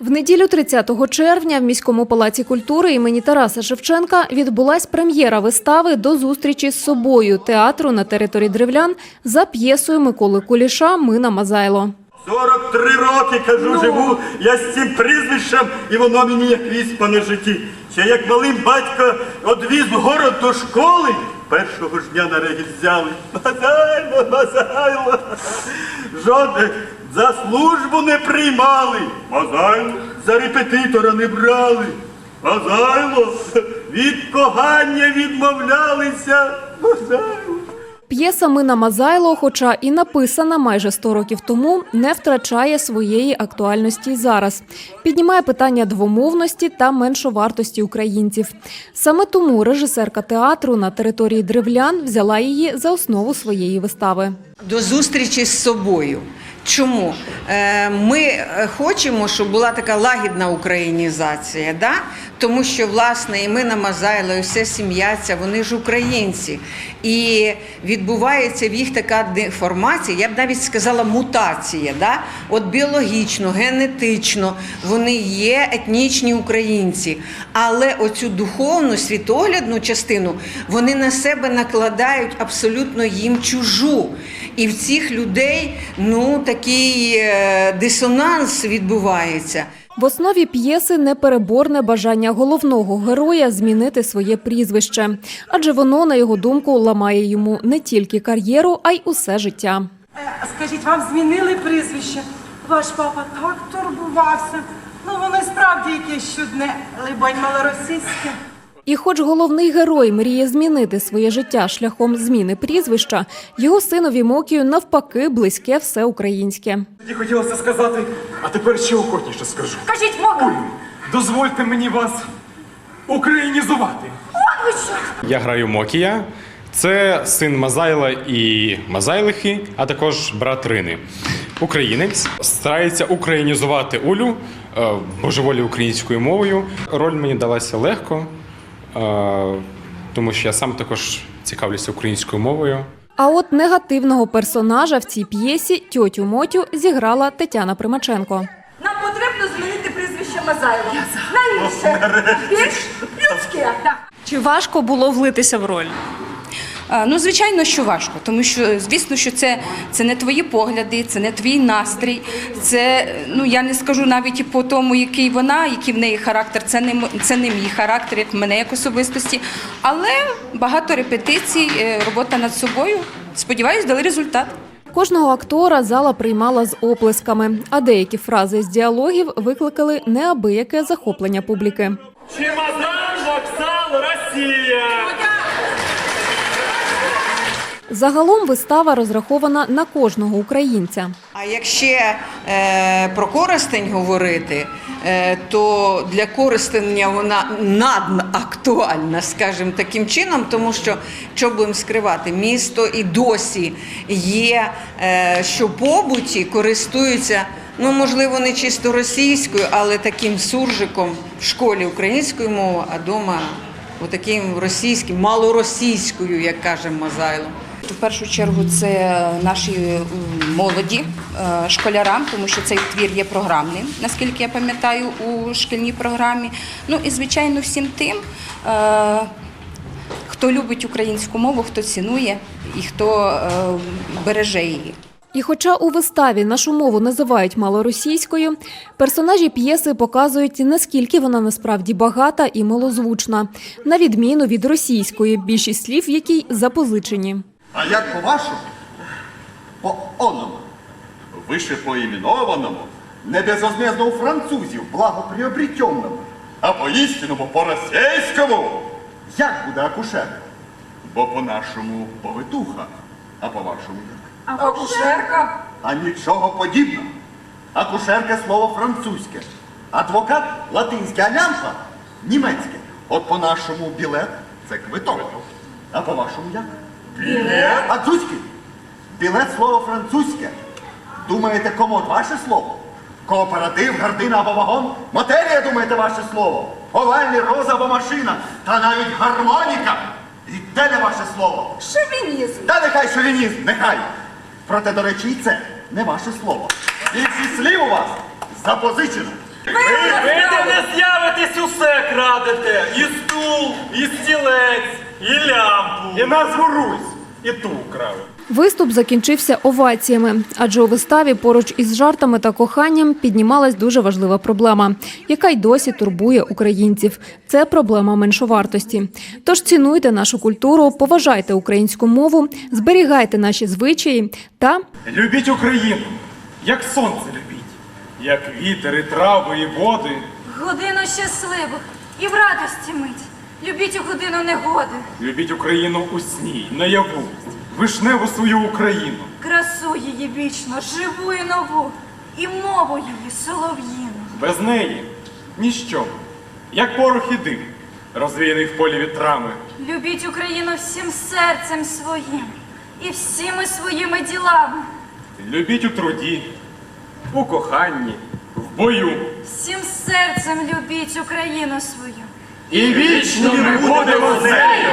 В неділю 30 червня в міському палаці культури імені Тараса Шевченка відбулась прем'єра вистави до зустрічі з собою театру на території древлян за п'єсою Миколи Куліша Мина Мазайло. 43 роки, кажу, живу я з цим прізвищем, і воно мені як віспа на житті. Ще як малим батько одвіз город до школи, першого ж дня на регіль взяли. Мазайло, Мазайло. Жодне за службу не приймали. Мазайло, за репетитора не брали. Мазайло, від кохання відмовлялися. Мазайло. П'єса Мина Мазайло, хоча і написана майже 100 років тому, не втрачає своєї актуальності зараз. Піднімає питання двомовності та меншовартості українців. Саме тому режисерка театру на території древлян взяла її за основу своєї вистави. До зустрічі з собою. Чому? Е, Ми е, хочемо, щоб була така лагідна українізація, да? тому що, власне, і ми на Мазайло, і вся сім'я ця, вони ж українці. І відбувається в їх така деформація, я б навіть сказала, мутація. Да? От біологічно, генетично вони є етнічні українці. Але оцю духовну, світоглядну частину вони на себе накладають абсолютно їм чужу. І в цих людей ну, такий е, дисонанс відбувається. В основі п'єси непереборне бажання головного героя змінити своє прізвище, адже воно, на його думку, ламає йому не тільки кар'єру, а й усе життя. Е, Скажіть, вам змінили прізвище? Ваш папа так турбувався. Ну, воно справді якесь чудне, либонь малоросійське. І хоч головний герой мріє змінити своє життя шляхом зміни прізвища, його синові Мокію навпаки близьке все українське. Тоді хотілося сказати, а тепер ще охотніше скажу. Кажіть, Мока, Дозвольте мені вас українізувати. вон ви що? Я граю Мокія. Це син Мазайла і Мазайлихи, а також брат Рини. Українець старається українізувати Улю е, божеволі українською мовою. Роль мені далася легко, тому що я сам також цікавлюся українською мовою. А от негативного персонажа в цій п'єсі тьотю Мотю зіграла Тетяна Примаченко. Нам потрібно змінити прізвище Мазайло. Навіщо? Більш людське. Чи важко було влитися в роль? А, Ну, звичайно, що важко, тому що звісно, що це, це не твої погляди, це не твій настрій. Це ну я не скажу навіть і по тому, який вона, який в неї характер. Це не це не мій характер, як мене як особистості. Але багато репетицій, е, робота над собою. Сподіваюсь, дали результат. Кожного актора зала приймала з оплесками, а деякі фрази з діалогів викликали неабияке захоплення публіки. Чемодан, вокзал, Росія! Загалом вистава розрахована на кожного українця. А якщо е, про користень говорити, е, то для користення вона надактуальна, скажімо таким чином, тому що що будемо скривати, місто і досі є, е, що побуті користуються. Ну, можливо, не чисто російською, але таким суржиком в школі українською мовою, а вдома отаким російським, малоросійською, як каже Мазайло. В першу чергу це наші молоді, е, школярам, тому що цей твір є програмним, наскільки я пам'ятаю, у шкільній програмі. Ну і звичайно всім тим, е, хто любить українську мову, хто цінує і хто е, береже її. І хоча у виставі нашу мову називають малоросійською, персонажі п'єси показують, наскільки вона насправді багата і милозвучна, на відміну від російської, більшість слів в якій запозичені. А як по-вашому? По оному, вище поіменованому, не безвозмездно у французів, благоприобретенному. А по-істинному, по-російському, Як буде акушер? бо по-нашому повитуха, а по-вашому як? Акушерка. А нічого подібного. Акушерка слово французьке, адвокат латинське, а лямпа німецьке. От по-нашому білет це квиток. А по-вашому як? Білет? А? Білет слово французьке. Думаєте, комод ваше слово? Кооператив, гардина або вагон? Матерія, думаєте, ваше слово? Овальний роза або машина, та навіть гармоніка. І де не ваше слово? Шовінізм. Та нехай шовінізм, нехай. Проте, до речі, і це не ваше слово. Більшість слів у вас запозичено. Ви де не з'явитесь, усе крадете. І стул, і стілець, і лямпу. І назву Русь, і ту украли. Виступ закінчився оваціями, адже у виставі поруч із жартами та коханням піднімалась дуже важлива проблема, яка й досі турбує українців. Це проблема меншовартості. Тож цінуйте нашу культуру, поважайте українську мову, зберігайте наші звичаї та Любіть Україну, як сонце любіть, як вітер, і трави, і води. Годину щасливих і в радості мить. Любіть у годину негоди, Любіть Україну у сні, наяву, вишневу свою Україну. красу її вічно, живу і нову, і мову її солов'їну. Без неї ніщо, як порох і дим, розвіяний в полі вітрами. Любіть Україну всім серцем своїм і всіми своїми ділами. Любіть у труді, у коханні, в бою. Всім серцем любіть Україну свою. І вічно ми будемо з нею!